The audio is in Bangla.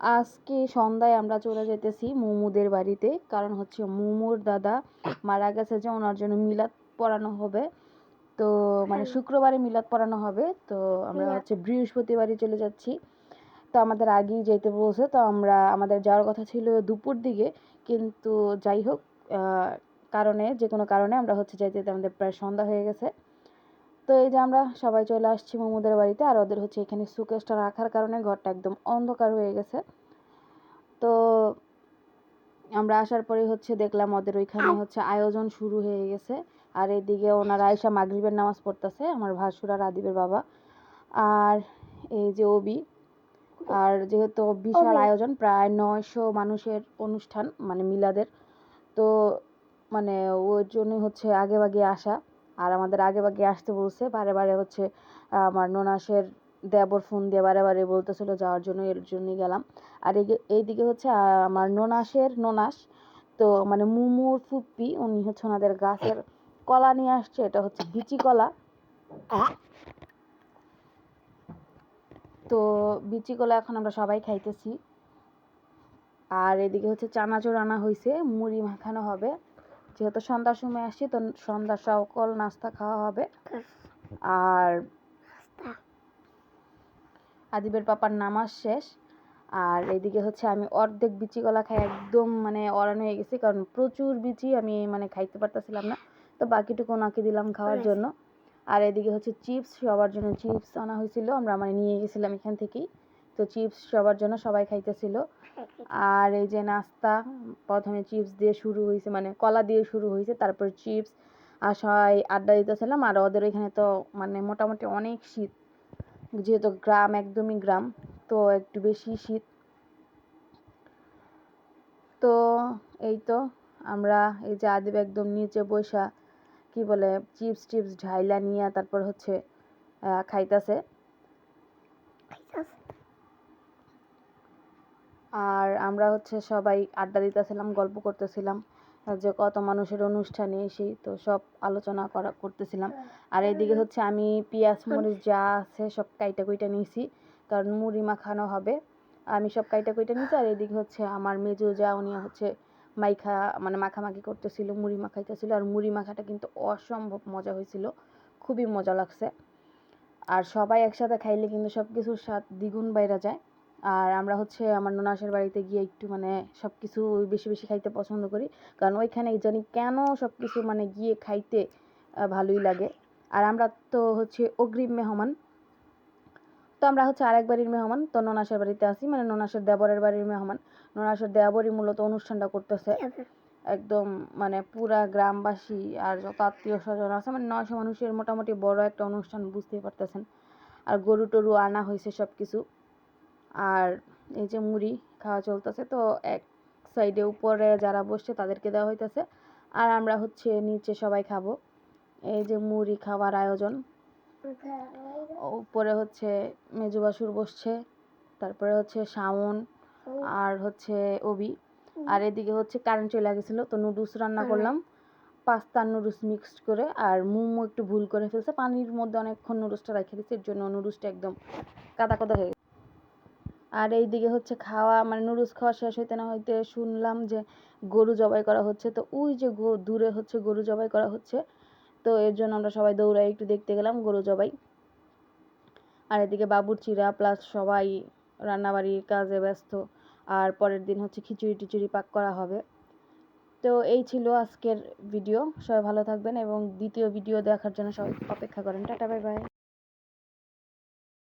আজকে সন্ধ্যায় আমরা চলে যেতেছি মুমুদের বাড়িতে কারণ হচ্ছে মুমুর দাদা মারা গেছে যে ওনার জন্য মিলাদ পড়ানো হবে। তো মানে শুক্রবারে মিলাদ পড়ানো হবে তো আমরা হচ্ছে বৃহস্পতিবারই চলে যাচ্ছি। তো আমাদের আগেই যেতে বলছে তো আমরা আমাদের যাওয়ার কথা ছিল দুপুর দিকে কিন্তু যাই হোক কারণে যে কোনো কারণে আমরা হচ্ছে যাইতে যেতে আমাদের প্রায় সন্ধ্যা হয়ে গেছে। তো এই যে আমরা সবাই চলে আসছি মোমোদের বাড়িতে আর ওদের হচ্ছে এখানে সুকেশটা রাখার কারণে ঘরটা একদম অন্ধকার হয়ে গেছে। তো আমরা আসার পরে হচ্ছে দেখলাম ওদের ওইখানে হচ্ছে আয়োজন শুরু হয়ে গেছে। আর এদিকে ওনারা আয়সা মাগরিবের নামাজ পড়তেছে আমার ভাসুর আর আদিবের বাবা আর এই যে ওবি আর যেহেতু বিশাল আয়োজন প্রায় নয়শো মানুষের অনুষ্ঠান মানে মিলাদের। তো মানে ওর জন্য হচ্ছে আগে ভাগে আসা। আর আমাদের আগে ভাগে আসতে বলছে, বারে বারে হচ্ছে আমার ননাসের দেবর ফোন দিয়ে বারে বারে বলতেছিল যাওয়ার জন্য, এর জন্যই গেলাম। আর এইদিকে হচ্ছে আমার ননাসের ননাস, তো মানে মুমুর ফুপ্পি, উনি হচ্ছে ওনাদের গাছের কলা নিয়ে আসছে, এটা হচ্ছে বিচি কলা। তো বিচি কলা এখন আমরা সবাই খাইতেছি। আর এদিকে হচ্ছে চানাচুর আনা হয়েছে মুড়ি মাখানো হবে। যেহেতু সন্ধ্যার সময় আসছি তো সন্ধ্যার সকল নাস্তা খাওয়া হবে। আর আদিবের পাপার নামাজ শেষ। আর এদিকে হচ্ছে আমি অর্ধেক বিচি কলা খাই একদম মানে অরান হয়ে গেছি কারণ প্রচুর বিচি আমি মানে খাইতে পারতেছিলাম না। তো বাকিটুকু ওনাকে দিলাম খাওয়ার জন্য। আর এদিকে হচ্ছে চিপস সবার জন্য চিপস আনা হয়েছিল আমরা মানে নিয়ে গেছিলাম এখান থেকেই। তো চিপস সবার জন্য সবাই খাইতেছিল। আর এই যে নাস্তা, প্রথমে চিপস দিয়ে শুরু হয়েছে মানে কলা দিয়ে শুরু হয়েছে তারপর চিপস আর সবাই আড্ডা দিতেছিলাম, আর ওদের ওইখানে তো মানে মোটামুটি অনেক শীত। যেহেতু গ্রাম একদমই গ্রাম, তো একটু বেশি শীত। তো এই তো আমরা এই যে আদিব একদম নিচে বৈশা কি বলে চিপস টিপস ঢাইলা নিয়ে তারপর হচ্ছে খাইতাছে। আর আমরা হচ্ছে সবাই আড্ডা দিতেছিলাম, গল্প করতেছিলাম যে কত মানুষের অনুষ্ঠানে এসে তো সব আলোচনা করা, করতেছিলাম। আর এদিকে হচ্ছে আমি পেঁয়াজ, মরিচ যা আছে সব কাইটা কুইটা নিয়েছি, কারণ মুড়ি মাখানো হবে। আমি সব কাইটা কুইটা নিয়েছি আর এদিকে হচ্ছে আমার মেজো যা, উনি হচ্ছে মাইখা মানে মাখামাখি করতেছিল, মুড়ি মাখাইতেছিল। আর মুড়ি মাখাটা কিন্তু অসম্ভব মজা হয়েছিল, খুবই মজা লাগছে। আর সবাই একসাথে খাইলে কিন্তু সব কিছুর স্বাদ দ্বিগুণ বাইরা যায়। আর আমরা হচ্ছে আমার ননাসের বাড়িতে গিয়ে একটু মানে সব কিছু বেশি বেশি খাইতে পছন্দ করি। কারণ ওইখানে জানি কেন সব কিছু মানে গিয়ে খাইতে ভালোই লাগে। আর আমরা তো হচ্ছে অগ্রিম মেহমান। তো আমরা হচ্ছে আরেক বাড়ির মেহমান, তো ননাসের বাড়িতে আসি মানে ননাসের দেবরের বাড়ির মেহমান। ননাসের দেবরই মূলত অনুষ্ঠানটা করতেছে। একদম মানে পুরা গ্রামবাসী আর যত আত্মীয় স্বজন আছে মানে নয়শো মানুষের মোটামুটি বড় একটা অনুষ্ঠান বুঝতেই পারতেছেন। আর গরু টরু আনা হয়েছে সব কিছু আর এই যে মুড়ি খাওয়া চলতেছে, তো এক সাইডে উপরে যারা বসছে তাদেরকে দেওয়া হইতেছে। আর আমরা হচ্ছে নিচে সবাই খাব। এই যে মুড়ি খাওয়ার আয়োজন। উপরে হচ্ছে মেজু বাসুর বসছে, তারপরে হচ্ছে শাওন আর হচ্ছে অবি আর এদিকে হচ্ছে কারেন্ট চলে গেছিল, তো নুডলস রান্না করলাম। পাস্তা নুডলস মিক্সড করে আর মোমো একটু ভুল করে ফেলছে। পানির মধ্যে অনেকক্ষণ নুডলসটা রেখে দিচ্ছে এর জন্য নুডলসটা একদম কাদা কাদা হয়ে আর এই দিকে হচ্ছে খাওয়া মানে নুডলস খাওয়া শেষ হইতে না হইতে শুনলাম যে গরু জবাই করা হচ্ছে। তো ওই যে দূরে হচ্ছে গরু জবাই করা হচ্ছে। তো এর জন্য আমরা সবাই দৌড়াই, একটু দেখতে গেলাম গরু জবাই। আর এদিকে বাবুর চিরা প্লাস সবাই রান্নাবাড়ির কাজে ব্যস্ত। আর পরের দিন হচ্ছে খিচুড়ি টিচুড়ি পাক করা হবে। তো এই ছিল আজকের ভিডিও সবাই ভালো থাকবেন এবং দ্বিতীয় ভিডিও দেখার জন্য সবাই অপেক্ষা করেন। Tata bye bye